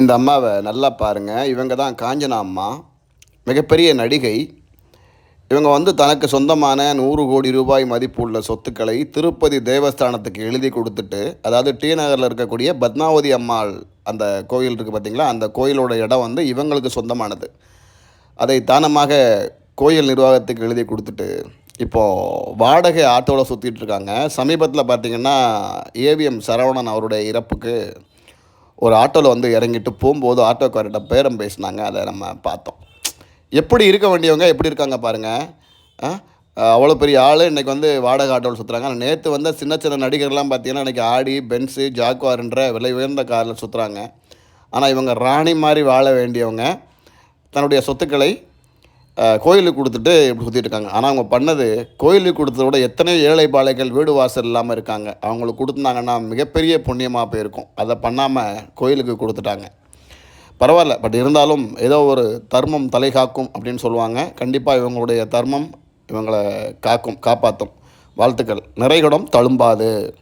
இந்த அம்மாவை நல்லா பாருங்கள் இவங்க தான் காஞ்சனா அம்மா. மிகப்பெரிய நடிகை. இவங்க வந்து தனக்கு சொந்தமான நூறு கோடி ரூபாய் மதிப்புள்ள சொத்துக்களை திருப்பதி தேவஸ்தானத்துக்கு எழுதி கொடுத்துட்டு அதாவது டி நகரில் இருக்கக்கூடிய பத்மாவதி அம்மாள் அந்த கோயில் இருக்குது பார்த்திங்களா அந்த கோயிலோட இடம் வந்து இவங்களுக்கு சொந்தமானது. அதை தானமாக கோயில் நிர்வாகத்துக்கு எழுதி கொடுத்துட்டு இப்போது வாடகை ஆட்டோவில் சுற்றிட்டு இருக்காங்க. சமீபத்தில் பார்த்திங்கன்னா ஏவிஎம் சரவணன் அவருடைய இறப்புக்கு ஒரு ஆட்டோவில் வந்து இறங்கிட்டு போகும்போது ஆட்டோக்காரர்கிட்ட பேரம் பேசினாங்க. அதை நம்ம பார்த்தோம். எப்படி இருக்க வேண்டியவங்க எப்படி இருக்காங்க பாருங்கள் அவ்வளோ பெரிய ஆள். இன்றைக்கி வந்து வாடகை ஆட்டோவில் சுற்றுறாங்க ஆனால் நேற்று வந்து சின்ன சின்ன நடிகர்லாம் பார்த்தீங்கன்னா இன்றைக்கி ஆடி பென்ஸு ஜாக்வார்ன்ற விலை உயர்ந்த காரில் சுற்றுறாங்க ஆனால் இவங்க ராணி மாதிரி வாழ வேண்டியவங்க தன்னுடைய சொத்துக்களை கோயிலுக்கு கொடுத்துட்டு இப்படி சுற்றிட்டு இருக்காங்க. ஆனால் அவங்க பண்ணது கோயிலுக்கு கொடுத்தத விட எத்தனை ஏழை பாலைகள் வீடு வாசல் இல்லாமல் இருக்காங்க. அவங்களுக்கு கொடுத்துருந்தாங்கன்னா மிகப்பெரிய புண்ணியமாக போயிருக்கும். அதை பண்ணாமல் கோயிலுக்கு கொடுத்துட்டாங்க. பரவாயில்ல. பட் இருந்தாலும் ஏதோ ஒரு தர்மம் தலை காக்கும் அப்படின்னு சொல்லுவாங்க. கண்டிப்பாக இவங்களுடைய தர்மம் இவங்களை காக்கும் காப்பாற்றும். வாழ்த்துக்கள். நிறைகுடம் தழும்பாது.